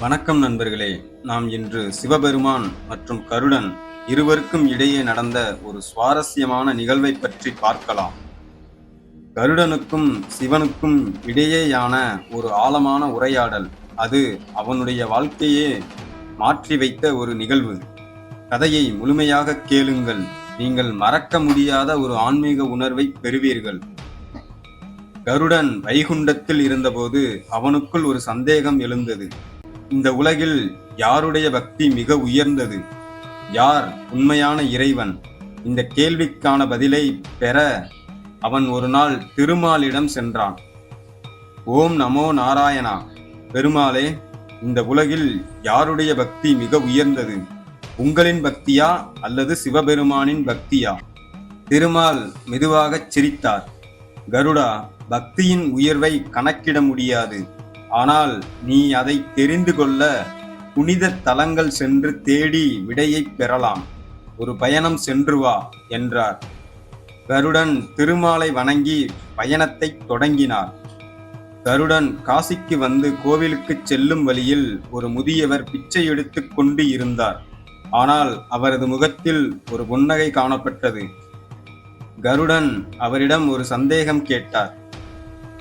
வணக்கம் நண்பர்களே. நாம் இன்று சிவபெருமான் மற்றும் கருடன் இருவருக்கும் இடையே நடந்த ஒரு சுவாரஸ்யமான நிகழ்வை பற்றி பார்க்கலாம். கருடனுக்கும் சிவனுக்கும் இடையேயான ஒரு ஆழமான உரையாடல் அது அவனுடைய வாழ்க்கையே மாற்றி வைத்த ஒரு நிகழ்வு. கதையை முழுமையாக கேளுங்கள். நீங்கள் மறக்க முடியாத ஒரு ஆன்மீக உணர்வை பெறுவீர்கள். கருடன் வைகுண்டத்தில் இருந்தபோது அவனுக்குள் ஒரு சந்தேகம் எழுந்தது. இந்த உலகில் யாருடைய பக்தி மிக உயர்ந்தது? யார் உண்மையான இறைவன்? இந்த கேள்விக்கான பதிலை பெற அவன் ஒரு நாள் திருமாலிடம் சென்றான். ஓம் நமோ நாராயணா. பெருமாளே இந்த உலகில் யாருடைய பக்தி மிக உயர்ந்தது? உங்களின் பக்தியா அல்லது சிவபெருமானின் பக்தியா? திருமால் மெதுவாகச் சிரித்தார். கருடா பக்தியின் உயர்வை கணக்கிட முடியாது. ஆனால் நீ அதை தெரிந்து கொள்ள புனித தலங்கள் சென்று தேடி விடையை பெறலாம். ஒரு பயணம் சென்று வா என்றார். கருடன் திருமாலை வணங்கி பயணத்தை தொடங்கினார். கருடன் காசிக்கு வந்து கோவிலுக்கு செல்லும் வழியில் ஒரு முதியவர் பிச்சை எடுத்து கொண்டு இருந்தார். ஆனால் அவரது முகத்தில் ஒரு புன்னகை காணப்பட்டது. கருடன் அவரிடம் ஒரு சந்தேகம் கேட்டார்.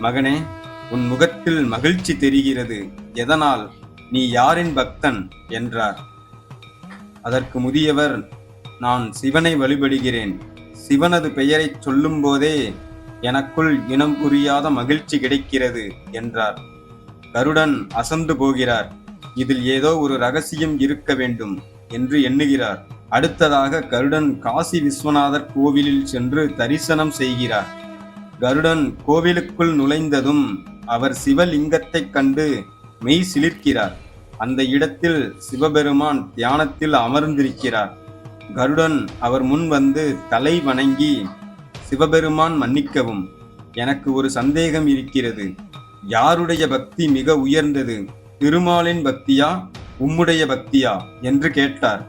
மகனே உன் முகத்தில் மகிழ்ச்சி தெரிகிறது. எதனால்? நீ யாரின் பக்தன்? என்றார். அதற்கு முதியவர் நான் சிவனை வழிபடுகிறேன். சிவனது பெயரைச் சொல்லும்போதே எனக்குள் இனம் புரியாத மகிழ்ச்சி கிடைக்கிறது என்றார். கருடன் அசந்து போகிறார். இதில் ஏதோ ஒரு ரகசியம் இருக்க வேண்டும் என்று எண்ணுகிறார். அடுத்ததாக கருடன் காசி விஸ்வநாதர் கோவிலில் சென்று தரிசனம் செய்கிறார். கருடன் கோவிலுக்குள் நுழைந்ததும் அவர் சிவலிங்கத்தைக் கண்டு மெய் சிலிர்க்கிறார். அந்த இடத்தில் சிவபெருமான் தியானத்தில் அமர்ந்திருக்கிறார். கருடன் அவர் முன் வந்து தலை வணங்கி சிவபெருமான் மன்னிக்கவும் எனக்கு ஒரு சந்தேகம் இருக்கிறது. யாருடைய பக்தி மிக உயர்ந்தது? திருமாலின் பக்தியா உம்முடைய பக்தியா? என்று கேட்டார்.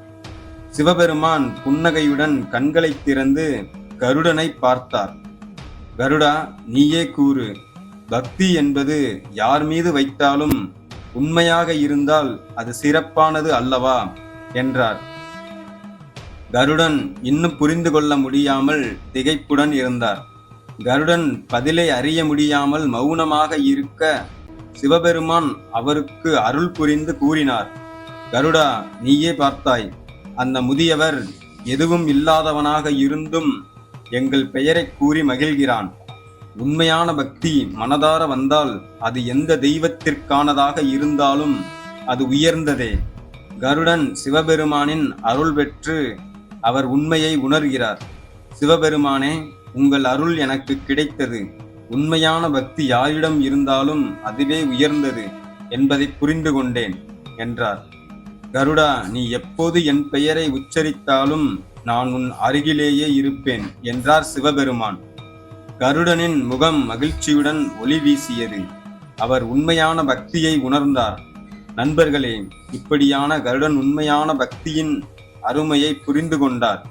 சிவபெருமான் புன்னகையுடன் கண்களை திறந்து கருடனை பார்த்தார். கருடா நீயே கூறு. பக்தி என்பது யார் மீது வைத்தாலும் உண்மையாக இருந்தால் அது சிறப்பானது அல்லவா? என்றார். கருடன் இன்னும் புரிந்து கொள்ள முடியாமல் திகைப்புடன் இருந்தார். கருடன் பதிலை அறிய முடியாமல் மௌனமாக இருக்க சிவபெருமான் அவருக்கு அருள் புரிந்து கூறினார். கருடா நீயே பார்த்தாய் அந்த முதியவர் எதுவும் இல்லாதவனாக இருந்தும் எங்கள் பெயரைக் கூறி மகிழ்கிறான். உண்மையான பக்தி மனதார வந்தால் அது எந்த தெய்வத்திற்கானதாக இருந்தாலும் அது உயர்ந்ததே. கருடன் சிவபெருமானின் அருள் பெற்று அவர் உண்மையை உணர்கிறார். சிவபெருமானே உங்கள் அருள் எனக்கு கிடைத்தது. உண்மையான பக்தி யாரிடம் இருந்தாலும் அதுவே உயர்ந்தது என்பதை புரிந்து கொண்டேன் என்றார். கருடா நீ எப்போது என் பெயரை உச்சரித்தாலும் நான் உன் அருகிலேயே இருப்பேன் என்றார் சிவபெருமான். கருடனின் முகம் மகிழ்ச்சியுடன் ஒளி வீசியது. அவர் உண்மையான பக்தியை உணர்ந்தார். நண்பர்களே இப்படியான கருடன் உண்மையான பக்தியின் அருமையை புரிந்து கொண்டார்.